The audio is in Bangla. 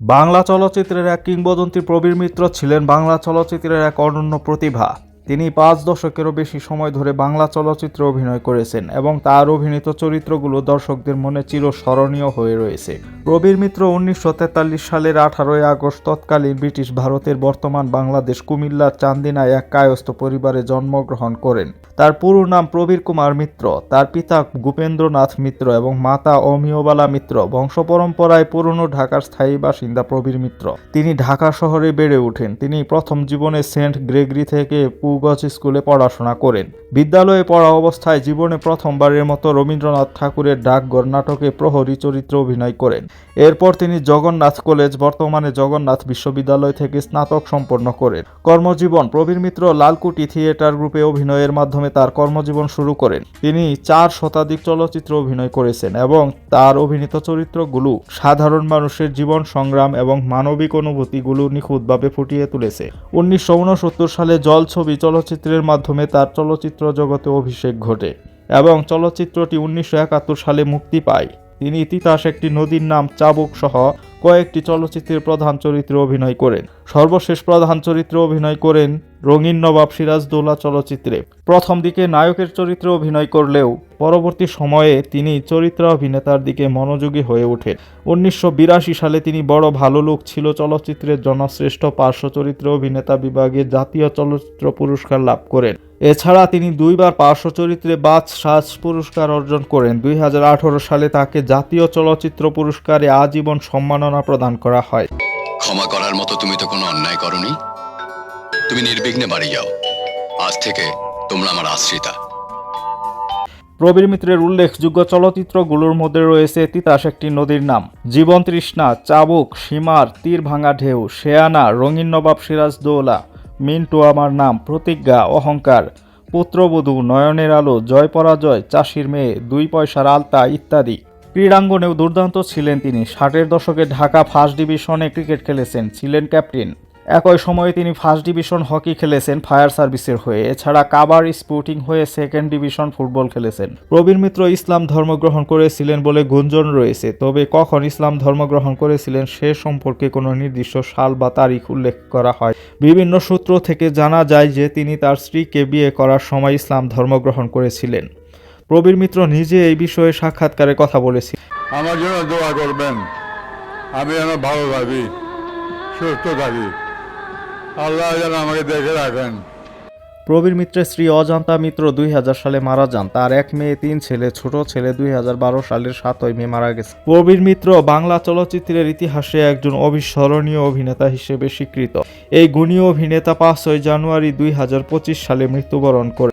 বাংলা চলচ্চিত্রের এক কিংবদন্তি প্রবীর মিত্র ছিলেন বাংলা চলচ্চিত্রের এক অনন্য প্রতিভা। তিনি পাঁচ দশকেরও বেশি সময় ধরে বাংলা চলচ্চিত্রে অভিনয় করেছেন এবং তার অভিনীত চরিত্রগুলো দর্শকদের মনে চিরস্মরণীয় হয়ে রয়েছে। প্রবীর মিত্র উনিশশো তেতাল্লিশ সালের আঠারোই আগস্ট তৎকালীন ব্রিটিশ ভারতের বর্তমান বাংলাদেশ কুমিল্লার চান্দিনায় এক কায়স্থ পরিবারে জন্মগ্রহণ করেন। তার পুরো নাম প্রবীর কুমার মিত্র, তার পিতা ভূপেন্দ্রনাথ মিত্র এবং মাতা অমিয়বালা মিত্র বংশ পরম্পরায় পুরনো ঢাকার স্থায়ী বাসিন্দা প্রবীর মিত্র। তিনি ঢাকা শহরে বেড়ে ওঠেন। তিনি প্রথম জীবনে সেন্ট গ্রেগরি থেকে পুগজ স্কুলে পড়াশোনা করেন। বিদ্যালয়ে পড়া অবস্থায় জীবনে প্রথমবারের মতো রবীন্দ্রনাথ ঠাকুরের ডাকঘর নাটকে প্রহরী চরিত্রে অভিনয় করেন। এরপর তিনি জগন্নাথ কলেজ, বর্তমানে জগন্নাথ বিশ্ববিদ্যালয় থেকে স্নাতক সম্পন্ন করেন। কর্মজীবন, প্রবীর মিত্র লালকুটি থিয়েটার গ্রুপে অভিনয়ের মাধ্যমে তার কর্মজীবন শুরু করেন। তিনি চার শতাধিক চলচ্চিত্র অভিনয় করেছেন এবং তার অভিনীত চরিত্রগুলো সাধারণ মানুষের জীবন সংগ্রাম এবং মানবিক অনুভূতিগুলো নিখুঁতভাবে ফুটিয়ে তুলেছে। উনিশশো উনসত্তর সালে জল ছবি চলচ্চিত্রের মাধ্যমে তার চলচ্চিত্র জগতে অভিষেক ঘটে এবং চলচ্চিত্রটি উনিশশো একাত্তর সালে মুক্তি পায়। তিনি ইতিহাস একটি নদীর নাম চাবুক সহ কয়েকটি চলচ্চিত্রের প্রধান চরিত্রে অভিনয় করেন। সর্বশেষ প্রধান চরিত্রে অভিনয় করেন রঙিন নবাব সিরাজদৌলা চলচ্চিত্রে। প্রথম দিকে নায়কের চরিত্রে অভিনয় করলেও পরবর্তী সময়ে তিনি চরিত্র অভিনেতার দিকে মনোযোগী হয়ে ওঠেন। উনিশশো বিরাশি সালে তিনি বড় ভালো লোক ছিল চলচ্চিত্রের জনশ্রেষ্ঠ পার্শ্ব চরিত্র অভিনেতা বিভাগে জাতীয় চলচ্চিত্র পুরস্কার লাভ করেন। এছাড়া তিনি দুইবার পার্শ্ব চরিত্রে বাজ সাজ পুরস্কার অর্জন করেন। দুই হাজার আঠারো সালে তাকে জাতীয় চলচ্চিত্র পুরস্কারে আজীবন সম্মাননা প্রদান করা হয়। ক্ষমা করার মতো তুমি তো কোনো অন্যায় করনি। তুমি নির্বিঘ্নে বাড়ি যাও। আজ থেকে তোমরা আমার আশ্রিতা। প্রবীর মিত্রের উল্লেখযোগ্য চলচ্চিত্রগুলোর মধ্যে রয়েছে তিতাস একটি নদীর নাম। জীবন তৃষ্ণা চাবুক সীমার তীর ভাঙা ঢেউ শেয়ানা রঙিন নবাব সিরাজ দৌলা মিন্টু আমার নাম প্রতিজ্ঞা অহংকার পুত্রবধূ নয়নের আলো জয় পরাজয় চাষির মেয়ে দুই পয়সার আলতা ইত্যাদি। ক্রীড়াঙ্গনেও দুর্দান্ত ছিলেন তিনি। ষাটের দশকে ঢাকা ফার্স্ট ডিভিশনে ক্রিকেট খেলেছেন, ছিলেন ক্যাপ্টেন। একই সময়ে তিনি ফার্স্ট ডিভিশন হকি খেলেছেন ফায়ার সার্ভিসের হয়ে। এছাড়া কাবার স্পোর্টিং হয়ে সেকেন্ড ডিভিশন ফুটবল খেলেছেন। প্রবীর মিত্র ইসলাম ধর্ম গ্রহণ করেছিলেন বলে গুঞ্জন রয়েছে, তবে কখন ইসলাম ধর্ম গ্রহণ করেছিলেন সে সম্পর্কে কোনো নির্দিষ্ট সাল বা তারিখ উল্লেখ করা হয়। বিভিন্ন সূত্র থেকে জানা যায় যে তিনি তার স্ত্রীকে বিয়ে করার সময় ইসলাম ধর্ম গ্রহণ করেছিলেন। প্রবীর মিত্র নিজে এই বিষয়ে সাক্ষাৎকারে কথা বলেছি। আমার জন্য দোয়া করবেন। আমি যেন ভালো থাকি সুস্থ থাকি। আল্লাহ যেন আমাকে দেখে রাখেন। প্রবীর মিত্রের স্ত্রী অজান্তা মিত্র দুই সালে মারা যান। তার এক মেয়ে তিন ছেলে ছোট ছেলে দুই হাজার বারো সালের সাতই মে মারা গেছে। প্রবীর মিত্র বাংলা চলচ্চিত্রের ইতিহাসে একজন অবিস্মরণীয় অভিনেতা হিসেবে স্বীকৃত। এই গুণী অভিনেতা পাঁচই জানুয়ারি দুই হাজার পঁচিশ সালে মৃত্যুবরণ করে।